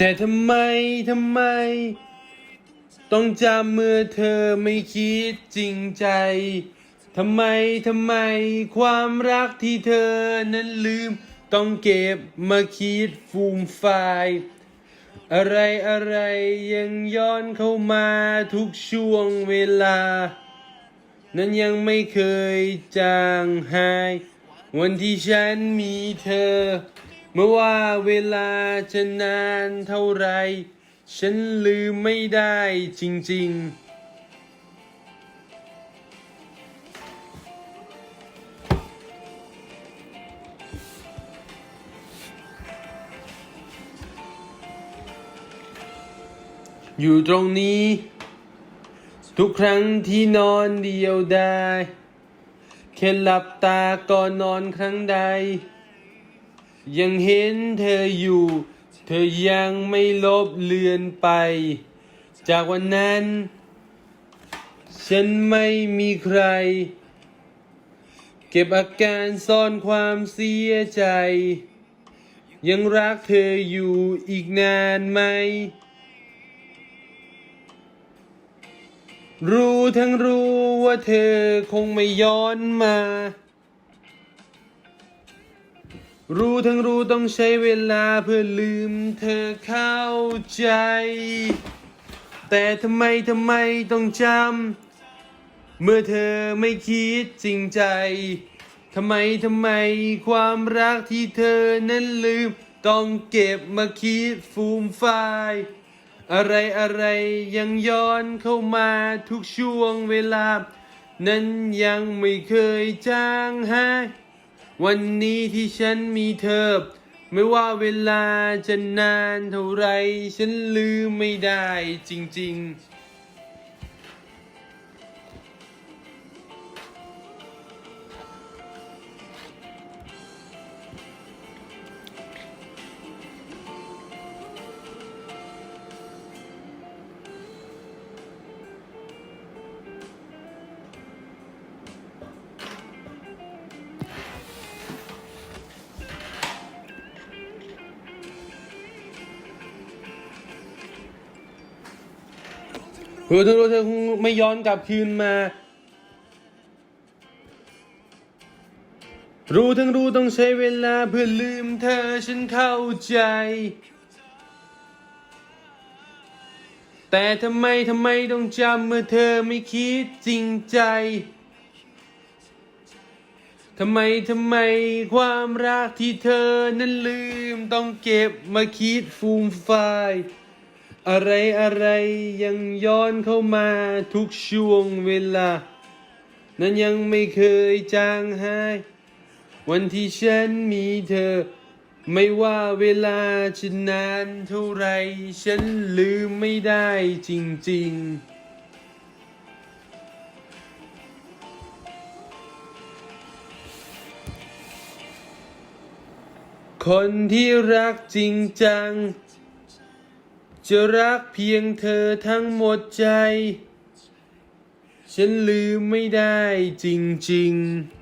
แต่ทำไมทำไม ต้องจำเมื่อเธอไม่คิดจริงใจทำไมทำไมความรักที่เธอนั้นลืม ต้องเก็บมาคิดฟูมไฟายอะไรอะไรยังย้อนเข้ามาทุกช่วงเวลา นั้นยังไม่เคยจางหาย วันที่ฉันมีเธอ เมื่อว่าเวลาจะนานเท่าไร ฉันลืมไม่ได้จริง ๆอยู่ตรงนี้ ทุกครั้งที่นอนเดียวได้แค่หลับตาก่อนนอนครั้งใด ยังเห็นเธออยู่ เธอยังไม่ลบเลือนไป จากวันนั้น ฉันไม่มีใคร เก็บอาการซ่อนความเสียใจ ยังรักเธออยู่อีกนานไหม รู้ทั้งรู้ว่าเธอคงไม่ย้อนมา รู้ทั้งรู้ต้องใช้เวลาเพื่อลืมเธอเข้าใจ แต่ทำไมทำไมต้องจำ เมื่อเธอไม่คิดจริงใจ ทำไมทำไมความรักที่เธอนั้นลืม ต้องเก็บมาคิดฟูมฟายอะไรอะไรยังย้อนเข้ามาทุกช่วงเวลา นั้นยังไม่เคยจางหาย วันนี้ที่ฉันมีเธอ ไม่ว่าเวลาจะนานเท่าไร ฉันลืมไม่ได้จริง ๆ เธอเธอเธอคงไม่ย้อนกลับคืนมา รู้ทั้งรู้ต้องใช้เวลาเพื่อลืมเธอฉันเข้าใจ แต่ทำไมทำไมต้องจำเมื่อเธอไม่คิดจริงใจทำไม ทำไมความรักที่เธอนั้นลืมต้องเก็บมาคิดฟูมไฟาย อะไรอะไรยังย้อนเข้ามาทุกช่วงเวลา นั้นยังไม่เคยจางหาย วันที่ฉันมีเธอ ไม่ว่าเวลาจะนานเท่าไร ฉันลืมไม่ได้จริง ๆคนที่รักจริงจัง จะรักเพียงเธอทั้งหมดใจ ฉันลืมไม่ได้จริงๆ